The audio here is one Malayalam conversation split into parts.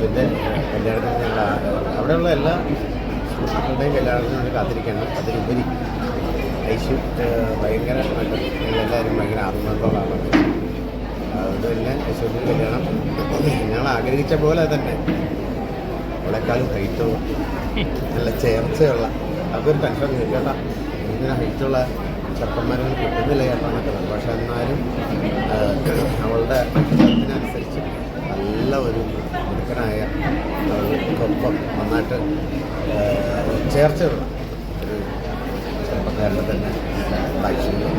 ഐശ്വര്യന്റെ കല്യാണത്തിന് ഞങ്ങൾ അവിടെയുള്ള എല്ലാ സുഹൃത്തുക്കളുടെയും കല്യാണത്തിന് വേണ്ടി കാത്തിരിക്കണം. അതിലുപരി ഐശ്വര്യ ഭയങ്കര ഞങ്ങളെല്ലാവരും ഭയങ്കര ആത്മാർത്ഥമുള്ളതാണ് അതുകൊണ്ട് തന്നെ അശ്വിന്റെ കല്യാണം ഞങ്ങൾ ആഗ്രഹിച്ച പോലെ തന്നെ. അവളെക്കാളും ഹൈറ്റുള്ള നല്ല ചേർച്ചയുള്ള അതൊരു ടെൻഷൻ കേട്ടോ. ഇങ്ങനെ ഹൈറ്റുള്ള ചെറുപ്പന്മാരൊന്നും കിട്ടുന്നില്ല ചേട്ടാ എന്നൊക്കെ പക്ഷേ എന്നാലും ആ, അവളുടെ ഇതിനനുസരിച്ച് നല്ല ഒരു മിടുക്കനായ അവൾക്കൊപ്പം നന്നായിട്ട് ആ, ചേർച്ചയുള്ള ഒരു ചെറുപ്പക്കാരനെ തന്നെ ഐശ്വര്യം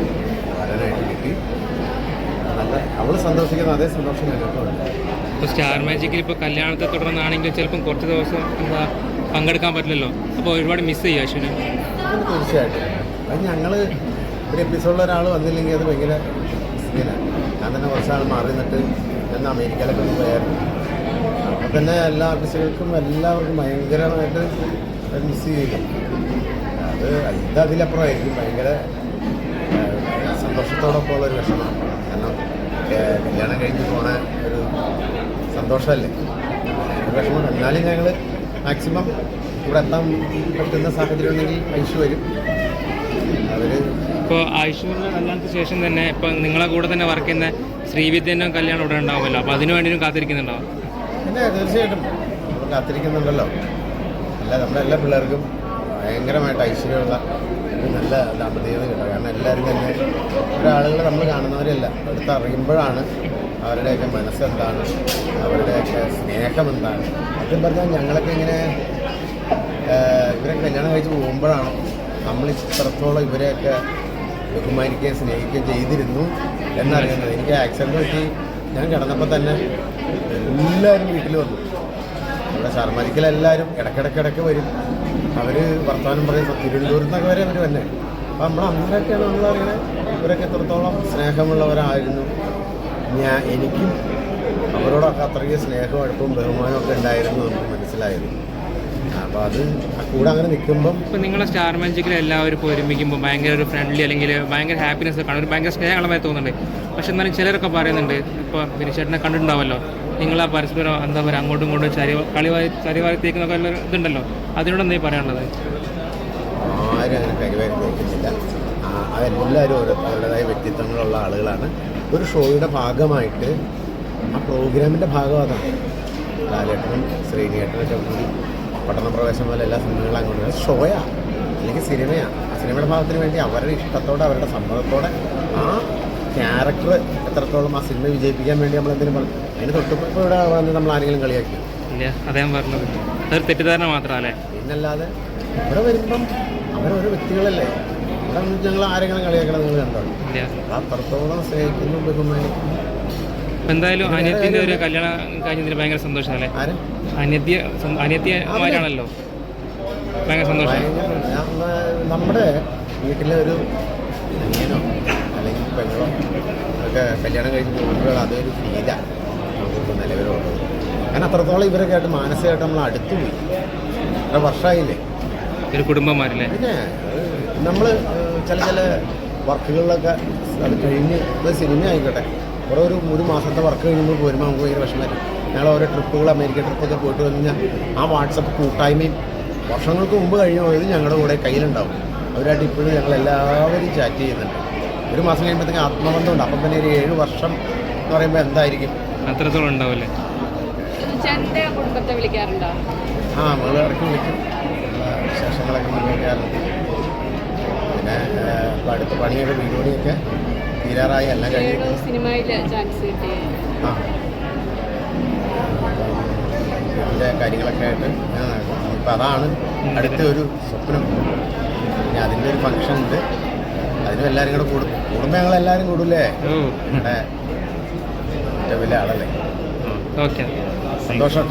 വരനായിട്ട് കിട്ടി. നല്ല അവൾ സന്തോഷിക്കുന്ന അതേ സന്തോഷം ഞങ്ങൾക്കുണ്ട് ഇപ്പോൾ സ്റ്റാർ മാജിക്കിൽ ഇപ്പോൾ കല്യാണത്തെ തുടർന്നാണെങ്കിൽ ചിലപ്പം കുറച്ച് ദിവസം എന്താ പങ്കെടുക്കാൻ പറ്റില്ലല്ലോ. അപ്പോൾ ഒരുപാട് മിസ് ചെയ്യും അശ്വിന്? തീർച്ചയായിട്ടും. അത് ഞങ്ങൾ ഒരു എപ്പിസോഡിൽ ഒരാൾ വന്നില്ലെങ്കിൽ അത് ഭയങ്കര ഇങ്ങനെ ഞാൻ തന്നെ കുറച്ചാൾ മാറി നിന്നിട്ട് ഞാൻ അമേരിക്കയിലൊക്കെ ഒന്ന് പോയായിരുന്നു. തന്നെ എല്ലാ ആർട്ടിസ്റ്റുകൾക്കും എല്ലാവർക്കും ഭയങ്കരമായിട്ട് മിസ് ചെയ്യും അത് ഇത് അതിലപ്പുറമായിരിക്കും. ഭയങ്കര സന്തോഷത്തോടൊപ്പം ഉള്ള ഒരു വിഷമം. കാരണം കല്യാണം കഴിഞ്ഞ് പോണ ഒരു സന്തോഷമല്ലേ? വിഷമം. എന്നാലും ഞങ്ങൾ മാക്സിമം ഇവിടെ എത്താൻ പറ്റുന്ന സാഹചര്യം ഉണ്ടെങ്കിൽ ഐഷു വരും. അവർ ഇപ്പോൾ ഐശ്വര്യ കല്യാണത്തിന് ശേഷം തന്നെ ഇപ്പം നിങ്ങളെ കൂടെ തന്നെ വർക്ക് ചെയ്യുന്ന ശ്രീവിദ്യന്റെ കല്യാണം ഇവിടെ ഉണ്ടാവുമല്ലോ. അപ്പോൾ അതിനു വേണ്ടിയും കാത്തിരിക്കുന്നുണ്ടാവും പിന്നെ തീർച്ചയായിട്ടും നമ്മൾ കാത്തിരിക്കുന്നുണ്ടല്ലോ. അല്ല നമ്മുടെ എല്ലാ പിള്ളേർക്കും ഭയങ്കരമായിട്ട് ഐശ്വര്യമുള്ള നല്ല ദാമ്പത്യത കിട്ടുക കാരണം എല്ലാവരും തന്നെ ഒരാളുകൾ നമ്മൾ കാണുന്നവരല്ല അടുത്ത് അറിയുമ്പോഴാണ് അവരുടെയൊക്കെ മനസ്സെന്താണ് അവരുടെയൊക്കെ സ്നേഹം എന്താണ്. സത്യം പറഞ്ഞാൽ ഞങ്ങളൊക്കെ ഇങ്ങനെ ഇവരെ കല്യാണം കഴിച്ച് പോകുമ്പോഴാണ് നമ്മൾ ഇത്രത്തോളം ഇവരെയൊക്കെ ബഹുമാനിക്കുകയും സ്നേഹിക്കുകയും ചെയ്തിരുന്നു എന്നറിയുന്നത്. എനിക്ക് ആക്സിഡന്റ് പറ്റി ഞാൻ കിടന്നപ്പോൾ തന്നെ എല്ലാവരും വീട്ടിൽ വന്നു. നമ്മുടെ ശർമ്മരിക്കലെല്ലാവരും ഇടയ്ക്കിടയ്ക്കിടയ്ക്ക് വരും. അവർ വർത്തമാനം പറയും തിരുവനന്തപുരത്ത് നിന്നൊക്കെ വരെ അവർ തന്നെ അപ്പം നമ്മൾ അങ്ങനെയൊക്കെയാണ് നമ്മളറിയണത് ഇവരൊക്കെ എത്രത്തോളം സ്നേഹമുള്ളവരായിരുന്നു. ഞാൻ എനിക്കും അവരോടൊക്കെ അത്രയ്ക്ക് സ്നേഹവും അടുപ്പും ബഹുമാനമൊക്കെ ഉണ്ടായിരുന്നു നമുക്ക് മനസ്സിലായത്. അപ്പോൾ അത് കൂടെ അങ്ങനെ നിൽക്കുമ്പം ഇപ്പോൾ നിങ്ങളെ സ്റ്റാർ മാജിക്കിൽ എല്ലാവരും ഇപ്പോൾ ഒരുമിക്കുമ്പോൾ ഭയങ്കര ഒരു ഫ്രണ്ട്ലി അല്ലെങ്കിൽ ഭയങ്കര ഹാപ്പിനെസ് കാണും. ഒരു ഭയങ്കര സ്നേഹമുള്ളതായി തോന്നുന്നുണ്ട്. പക്ഷെ എന്നാലും ചിലരൊക്കെ പറയുന്നുണ്ട് ഇപ്പോൾ വിനിശേട്ടനെ കണ്ടിട്ടുണ്ടാവല്ലോ. നിങ്ങൾ ആ പരസ്പരം എന്താ പറയുക അങ്ങോട്ടും ഇങ്ങോട്ടും ചരി കളിവാരി ചരിവാരത്തേക്കുന്നൊക്കെ ഉള്ള ഇതുണ്ടല്ലോ. അതിനോട് എന്താ പറയാനുള്ളത്? ആരും അങ്ങനെ കരിവാരി തേക്കുന്നില്ല അതെല്ലാവരും ഓരോ അവരുടേതായ വ്യക്തിത്വങ്ങളുള്ള ആളുകളാണ്. ഒരു ഷോയുടെ ഭാഗമായിട്ട് ആ പ്രോഗ്രാമിന്റെ ഭാഗം അതാണ് ലാലേട്ടനും ശ്രീനിയേട്ടനൊക്കെ കൂടി പഠന പ്രവേശനം പോലെ എല്ലാ സിനിമകളും അങ്ങോട്ട് ഷോയാ അല്ലെങ്കിൽ സിനിമയാണ് ആ സിനിമയുടെ ഭാഗത്തിന് വേണ്ടി അവരുടെ ഇഷ്ടത്തോടെ അവരുടെ സമ്മതത്തോടെ ആ ക്യാരക്ടർ എത്രത്തോളം ആ സിനിമ വിജയിപ്പിക്കാൻ വേണ്ടി നമ്മൾ എന്തെങ്കിലും പറഞ്ഞു. അതിന് തൊട്ടിപ്പോൾ ഇവിടെ വന്ന് നമ്മൾ ആരെങ്കിലും കളിയാക്കി. ഇല്ല അദ്ദേഹം പറഞ്ഞത്. അതൊരു തെറ്റിദ്ധാരണ മാത്രമല്ലേ പിന്നല്ലാതെ ഇവിടെ വരുമ്പം അവരോരോ വ്യക്തികളല്ലേ. ഇവിടെ ഞങ്ങൾ ആരെങ്കിലും കളിയാക്കണം നിങ്ങൾ കണ്ടോ? അത്രത്തോളം സ്നേഹിക്കുന്നു ബഹുമാനിക്കുന്നു എന്തായാലും അനിയത്തിന്റെ ഒരു കല്യാണം കഴിഞ്ഞതിന് ഭയങ്കര സന്തോഷമല്ലേ? അനിയത്തിയ അനിയത്തിയമാരാണല്ലോ ഭയങ്കര സന്തോഷം. നമ്മുടെ വീട്ടിലെ ഒരു അനിയനോ അല്ലെങ്കിൽ പെങ്ങളോ ഒക്കെ കല്യാണം കഴിഞ്ഞ് പോകുമ്പോൾ അതൊരു ഫീലാണ് നമുക്ക് നിലവിലുള്ളത്. കാരണം അത്രത്തോളം ഇവരൊക്കെ ആയിട്ട് മാനസികമായിട്ട് നമ്മൾ അടുത്തു പോയി. അത്ര വർഷമായില്ലേ? ഒരു കുടുംബമാരല്ലേ? പിന്നെ നമ്മൾ ചില ചില വർക്കുകളിലൊക്കെ അത് കഴിഞ്ഞ് സിനിമ ആയിക്കോട്ടെ കുറേ ഒരു ഒരു മാസത്തെ വർക്ക് കഴിയുമ്പോൾ പോരുമ്പോൾ നമുക്ക് ഭയങ്കര വിഷമം ഞങ്ങൾ ഓരോ ട്രിപ്പുകൾ അമേരിക്ക ട്രിപ്പൊക്കെ പോയിട്ട് വന്നു കഴിഞ്ഞാൽ ആ വാട്സപ്പ് കൂട്ടായ്മയും വർഷങ്ങൾക്ക് മുമ്പ് കഴിഞ്ഞ് പോയത് ഞങ്ങളുടെ കൂടെ കയ്യിലുണ്ടാവും. അവരായിട്ട് ഇപ്പോഴും ഞങ്ങൾ എല്ലാവരും ചാറ്റ് ചെയ്യുന്നുണ്ട്. ഒരു മാസം കഴിയുമ്പോഴത്തേക്ക് ആത്മബന്ധമുണ്ട്. അപ്പം തന്നെ ഒരു ഏഴ് വർഷം എന്ന് പറയുമ്പോൾ എന്തായിരിക്കും? അത്രത്തോളം ഉണ്ടാവില്ലേ കുടുംബത്തെ വിളിക്കാറുണ്ടോ? ആ മകൾ ഇടയ്ക്ക് വിളിക്കും. വിശേഷങ്ങളൊക്കെ പിന്നെ അടുത്ത പണിയൊക്കെ വീടുപണിയൊക്കെ തീരാറായി എല്ലാം കഴിഞ്ഞു. സിനിമയിൽ ചാൻസ് കിട്ടി ആ. കാര്യങ്ങളൊക്കെ ആയിട്ട് ഇപ്പം അതാണ് അടുത്ത ഒരു സ്വപ്നം. പിന്നെ അതിന്റെ ഒരു ഫംഗ്ഷൻ ഉണ്ട്. അതിനും എല്ലാവരും കൂടെ കൂടും. കൂടുമ്പോൾ ഞങ്ങൾ എല്ലാവരും കൂടില്ലേ ഇവിടെ ഏറ്റവും വലിയ ആളല്ലേ? ഓക്കെ. സന്തോഷം